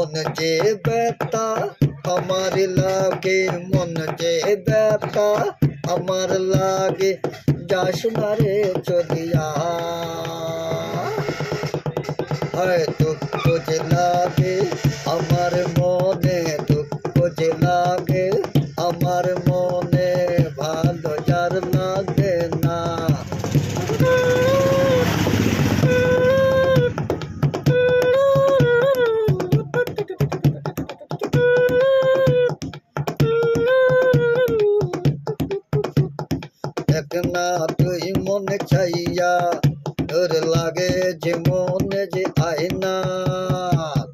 মন যে ব্যথা, আমার লাগে মন যে ব্যথা, আমার লাগে যাস না রে চলিয়া। হয় দেখ না তুই মনে চাইয়া, তোর লাগে যে মনে যে আয়না,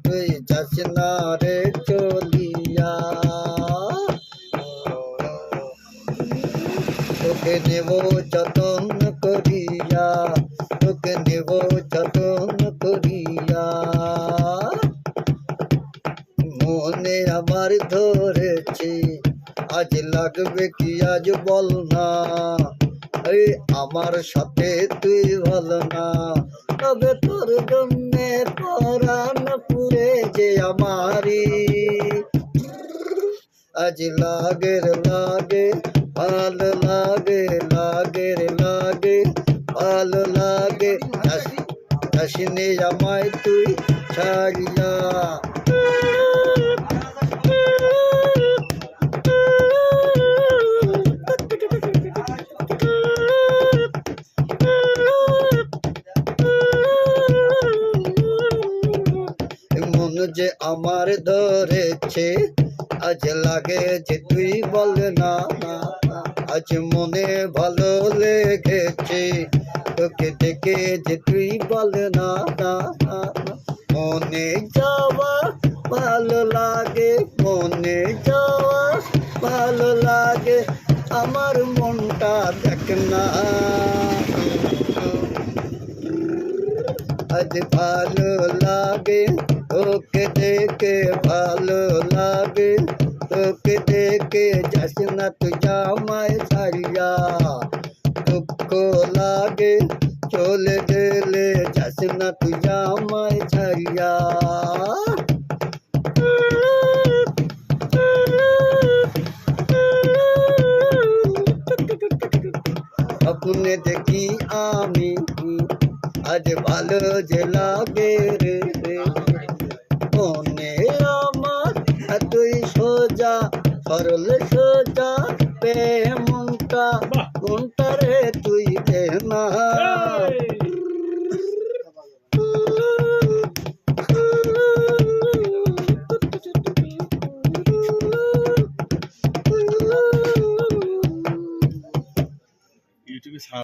তুই যাস না রে চলিয়া। তোকে নেব যতন করিয়া, তোকে নেব যতন করিয়া। মনে আমার ধরেছি, আজ লাগবে কি আজ বল না। এই আমার সাথে তুই ভালো না। তবে তোর জন্যে পরাণ পুরে যে আমারি। আজ লাগের লাগে, ভালো লাগে লাগের লাগে, ভালো লাগে। আসিনি আমায় তুই ছাড়িয়া। যে আমার ধরেছে, আজ লাগে যে তুই বল না। আজ মনে ভালো লেগেছে তোকে দেখে যে তুই বল না। মনে যাওয়া ভালো লাগে, মনে যাওয়া ভালো লাগে, আমার মনটা দেখ না আজ ভালো লাগে তোকে দেখে ভালো লাগে তোকে দেখে যাস না তুই জামাই সারিয়া দুঃখ লাগে চলে গেলে যাস না তুই জামাই সারিয়া স্বপ্নে দেখি আমি আজ ভালো যে লাগে রে সরল সোজা প্রেমটা মনটা রে তুই না ইউটিউবে